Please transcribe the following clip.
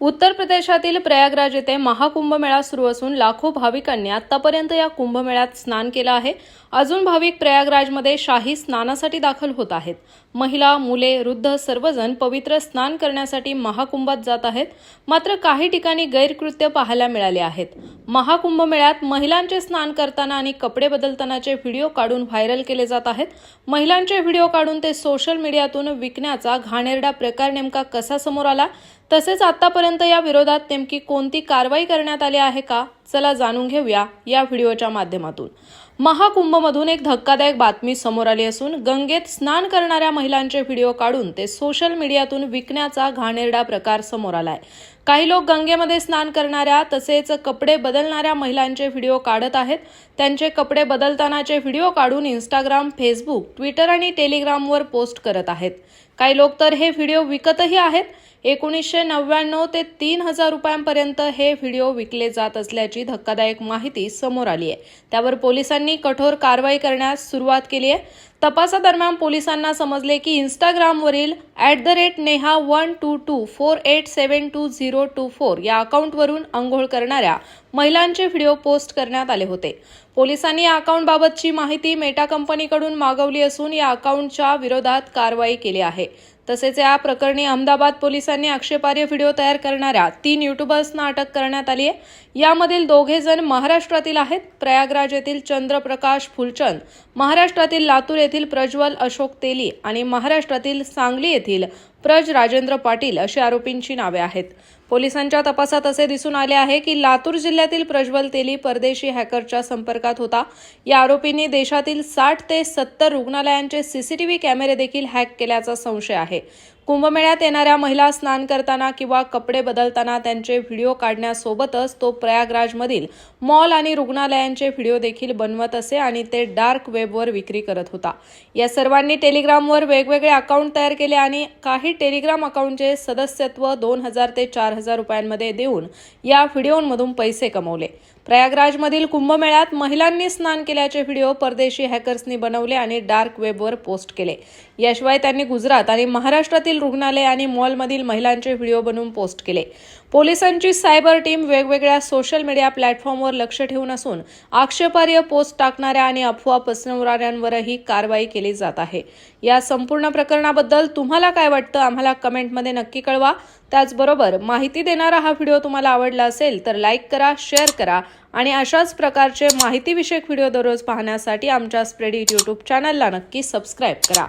उत्तर प्रदेशातील प्रयागराज येथे महाकुंभमेळा सुरू असून लाखो भाविकांनी आतापर्यंत या कुंभमेळ्यात स्नान केलं आहे. अजून भाविक प्रयागराजमध्ये शाही स्नानासाठी दाखल होत आहेत. महिला मुले वृद्ध सर्वजण पवित्र स्नान करण्यासाठी महाकुंभात जात आहेत. मात्र काही ठिकाणी गैरकृत्य पाहायला मिळाले आहेत. महाकुंभमेळ्यात महिलांचे स्नान करताना आणि कपडे बदलतानाचे व्हिडिओ काढून व्हायरल केले जात आहेत. महिलांचे व्हिडिओ काढून ते सोशल मीडियातून विकण्याचा घाणेरडा प्रकार नेमका कसा समोर आला? तसेच आतापर्यंत या विरोधात नेमकी कोणती कारवाई करण्यात आली आहे का? चला जाणून घेऊया या व्हिडिओच्या माध्यमातून. महाकुंभमधून एक धक्कादायक बातमी समोर आली असून गंगेत स्नान करणाऱ्या महिलांचे व्हिडिओ काढून ते सोशल मीडियातून विकण्याचा घाणेरडा प्रकार समोर आलाय. काही लोक गंगेमध्ये स्नान करणाऱ्या तसेच कपडे बदलणाऱ्या महिलांचे व्हिडिओ काढत आहेत. त्यांचे कपडे बदलतानाचे व्हिडिओ काढून इंस्टाग्राम फेसबुक ट्विटर आणि टेलिग्रामवर पोस्ट करत आहेत. काही लोक तर हे व्हिडिओ विकतही आहेत. एकोणीसशे नव्याण्णव ते तीन हजार रुपयांपर्यंत हे व्हिडिओ विकले जात असल्याची धक्कादायक माहिती समोर आली आहे. त्यावर पोलिसांनी कठोर कारवाई करण्यास सुरुवात केली आहे. तपासादरम्यान पोलिसांना समजले की इंस्टाग्रामवरील at the rate Neha one two two four eight seven two zero two four या अकाउंटवरून आंघोळ करणाऱ्या महिलांचे व्हिडिओ पोस्ट करण्यात आले होते. पोलिसांनी या अकाउंटबाबतची माहिती मेटा कंपनीकडून मागवली असून या अकाउंटच्या विरोधात कारवाई केली आहे. तसेच या प्रकरणी अहमदाबाद पोलिसांनी आक्षेपार्ह व्हिडिओ तयार करणाऱ्या तीन युट्यूबर्सना अटक करण्यात आली आहे यामधील दोघे जण महाराष्ट्रातील आहेत. प्रयागराज येथील चंद्रप्रकाश फुलचंद महाराष्ट्रातील लातूर येथील प्रज्वल अशोक तेली आणि महाराष्ट्रातील सांगली येथील प्रज राजेंद्र पाटील अशी आरोपींची नावे आहेत. पोलिसांच्या तपासात असे दिसून आले आहे की लातूर जिल्ह्यातील प्रज्वल तेली परदेशी हॅकरच्या संपर्कात होता. या आरोपींनी देशातील साठ ते सत्तर रुग्णालयांचे सीसीटीव्ही कॅमेरे देखील हॅक केल्याचा संशय आहे. कुंभमेळ्यात येणाऱ्या महिला स्नान करताना किंवा कपडे बदलताना त्यांचे व्हिडिओ काढण्यासोबतच तो प्रयागराजमधील मॉल आणि रुग्णालयांचे व्हिडिओ देखील बनवत असे आणि ते डार्क वेबवर विक्री करत होता. या सर्वांनी टेलिग्रामवर वेगवेगळे अकाउंट तयार केले आणि काही टेलिग्राम अकाउंटचे सदस्यत्व दोन हजार ते चार हजार रुपयांमध्ये देऊन या व्हिडिओंमधून पैसे कमवले. प्रयागराजमधील कुंभमेळ्यात महिलांनी स्नान केल्याचे व्हिडिओ परदेशी हॅकर्सनी बनवले आणि डार्क वेबवर पोस्ट केले. याशिवाय त्यांनी गुजरात आणि महाराष्ट्रातील रुग्णालय आणि मॉलमधील महिलांचे व्हिडिओ बनवून पोस्ट केले. पोलिसांची सायबर टीम वेगवेगळ्या सोशल मीडिया प्लॅटफॉर्मवर लक्ष ठेवून असून आक्षेपार्ह पोस्ट टाकणाऱ्या आणि अफवा पसरवणाऱ्यांवरही कारवाई केली जात आहे. या संपूर्ण प्रकरणाबद्दल तुम्हाला काय वाटतं आम्हाला कमेंटमध्ये नक्की कळवा. त्याचबरोबर माहिती देणारा हा व्हिडिओ तुम्हाला आवडला असेल तर लाईक करा शेअर करा आणि अशाच प्रकारचे माहितीविषयक व्हिडिओ दररोज पाहण्यासाठी आमच्या स्प्रेडिट यूट्यूब चॅनलला नक्की सबस्क्राईब करा.